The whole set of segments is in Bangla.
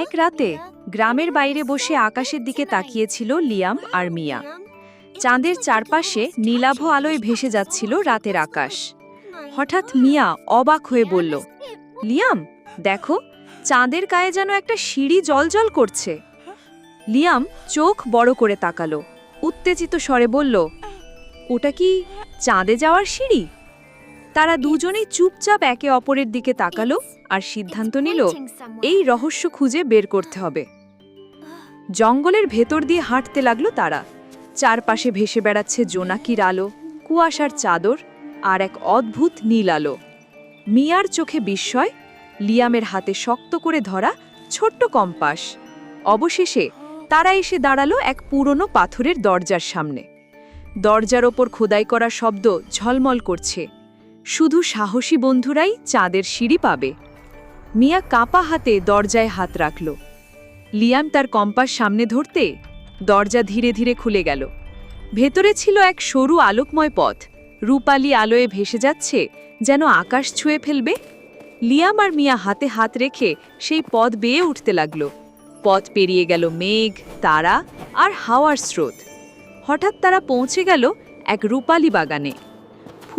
এক রাতে গ্রামের বাইরে বসে আকাশের দিকে তাকিয়েছিল লিয়াম আর মিয়া। চাঁদের চারপাশে নীলাভ আলোয় ভেসে যাচ্ছিল রাতের আকাশ। হঠাৎ মিয়া অবাক হয়ে বলল, লিয়াম, দেখো, চাঁদের গায়ে যেন একটা সিঁড়ি জলজল করছে। লিয়াম চোখ বড় করে তাকালো, উত্তেজিত স্বরে বলল, ওটা কি চাঁদে যাওয়ার সিঁড়ি? তারা দুজনেই চুপচাপ একে অপরের দিকে তাকালো আর সিদ্ধান্ত নিল, এই রহস্য খুঁজে বের করতে হবে। জঙ্গলের ভেতর দিয়ে হাঁটতে লাগল তারা। চারপাশে ভেসে বেড়াচ্ছে জোনাকির আলো, কুয়াশার চাদর আর এক অদ্ভুত নীল আলো। মিয়ার চোখে বিস্ময়, লিয়ামের হাতে শক্ত করে ধরা ছোট্ট কম্পাস। অবশেষে তারা এসে দাঁড়াল এক পুরনো পাথরের দরজার সামনে। দরজার ওপর খোদাই করা শব্দ ঝলমল করছে। শুধু সাহসী বন্ধুরাই চাঁদের সিঁড়ি পাবে। মিয়া কাঁপা হাতে দরজায় হাত রাখল। লিয়াম তার কম্পাস সামনে ধরতে দরজা ধীরে ধীরে খুলে গেল। ভেতরে ছিল এক সরু আলোকময় পথ। রূপালি আলোয় ভেসে যাচ্ছে, যেন আকাশ ছুঁয়ে ফেলবে। লিয়াম আর মিয়া হাতে হাত রেখে সেই পথ বেয়ে উঠতে লাগল। পথ পেরিয়ে গেল মেঘ, তারা আর হাওয়ার স্রোত। হঠাৎ তারা পৌঁছে গেল এক রূপালি বাগানে।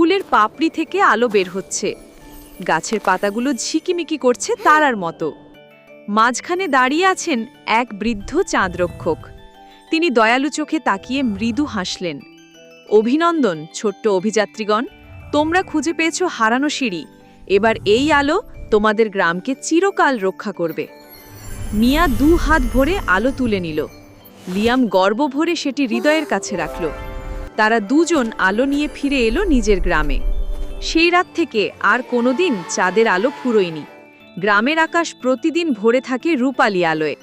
ফুলের পাপড়ি থেকে আলো বের হচ্ছে। গাছের পাতাগুলো ঝিকিমিকি করছে তারার মতো। মাঝখানে দাঁড়িয়ে আছেন এক বৃদ্ধ চাঁদরক্ষক। তিনি দয়ালু চোখে তাকিয়ে মৃদু হাসলেন। অভিনন্দন, ছোট্ট অভিযাত্রীগণ, তোমরা খুঁজে পেয়েছ হারানো সিঁড়ি। এবার এই আলো তোমাদের গ্রামকে চিরকাল রক্ষা করবে। মিয়া দু হাত ভরে আলো তুলে নিল। লিয়াম গর্ব ভরে সেটি হৃদয়ের কাছে রাখল। তারা দুজন আলো নিয়ে ফিরে এলো নিজের গ্রামে। সেই রাত থেকে আর কোনোদিন চাঁদের আলো ফুরোয়নি। গ্রামের আকাশ প্রতিদিন ভরে থাকে রূপালী আলোয়।